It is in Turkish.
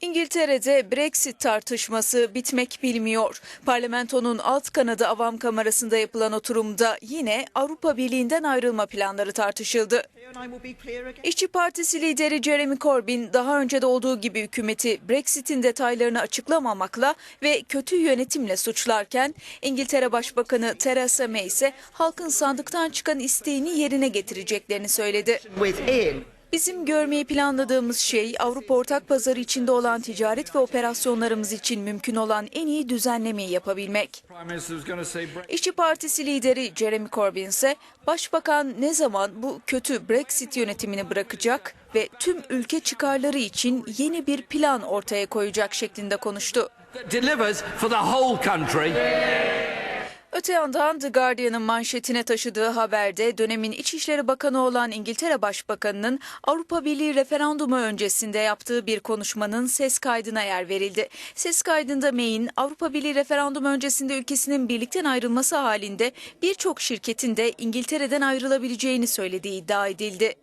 İngiltere'de Brexit tartışması bitmek bilmiyor. Parlamentonun alt kanadı avam kamerasında yapılan oturumda yine Avrupa Birliği'nden ayrılma planları tartışıldı. İşçi Partisi lideri Jeremy Corbyn daha önce de olduğu gibi hükümeti Brexit'in detaylarını açıklamamakla ve kötü yönetimle suçlarken İngiltere Başbakanı Theresa May ise halkın sandıktan çıkan isteğini yerine getireceklerini söyledi. Bizim görmeyi planladığımız şey Avrupa Ortak Pazarı içinde olan ticaret ve operasyonlarımız için mümkün olan en iyi düzenlemeyi yapabilmek. İşçi Partisi lideri Jeremy Corbyn ise başbakan ne zaman bu kötü Brexit yönetimini bırakacak ve tüm ülke çıkarları için yeni bir plan ortaya koyacak şeklinde konuştu. Öte yandan The Guardian'ın manşetine taşıdığı haberde dönemin İçişleri Bakanı olan İngiltere Başbakanı'nın Avrupa Birliği referandumu öncesinde yaptığı bir konuşmanın ses kaydına yer verildi. Ses kaydında May'in Avrupa Birliği referandumu öncesinde ülkesinin birlikten ayrılması halinde birçok şirketin de İngiltere'den ayrılabileceğini söylediği iddia edildi.